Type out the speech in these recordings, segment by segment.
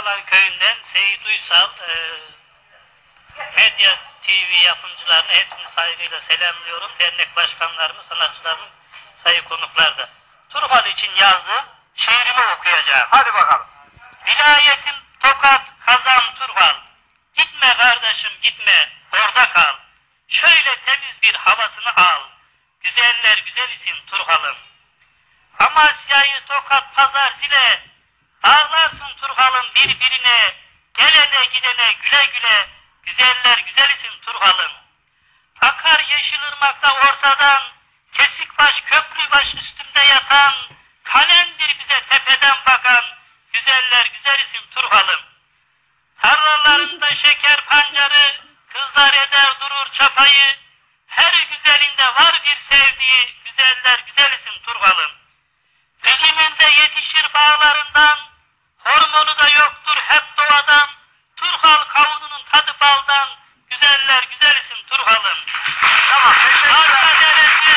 Kartalan köyünden Seyit Uysal e, medya TV yapımcılarını hepsini saygıyla selamlıyorum. Dernek başkanlarımı, sanatçılarımı, sayı konuklarda. Turhal için yazdığım şiirimi okuyacağım. Hadi bakalım. Vilayetim Tokat, Kazan, Turhal. Gitme kardeşim gitme, orada kal. Şöyle temiz bir havasını al. Güzeller güzelisin Turhal'ım. Amasya'yı Tokat, Pazar, Zile. Ağlarsın Turhal'ım birbirine. Gelene gidene güle güle. Güzeller güzelisin Turhal'ım. Akar yeşilırmakta ortadan. Kesik baş köprü baş üstünde yatan. Kalemdir bize tepeden bakan. Güzeller güzelisin Turhal'ım. Tarlalarında şeker pancarı, kızlar eder durur çapayı. Her güzelinde var bir sevdiği, güzeller güzelisin Turhal'ım. Üzümünde yetişir bağlarından, Tamam teşekkürler. Deresi,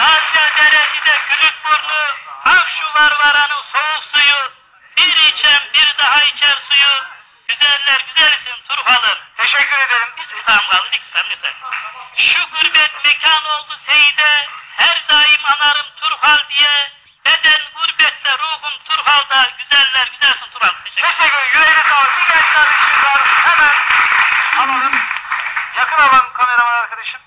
Asya Deresi de gülük burnu, Akşu var varanın soğuk suyu, bir içem bir daha içer suyu, güzeller güzelisin Turhal'ım. Teşekkür ederim. Biz kaldı lütfen lütfen. Şu gurbet mekan oldu seyde, her daim anarım Turhal diye, beden gurbette ruhum Turhal'da, güzeller güzelsin Turhal. Teşekkür ederim. Teşekkür ederim. Sakın aman kameraman arkadaşım.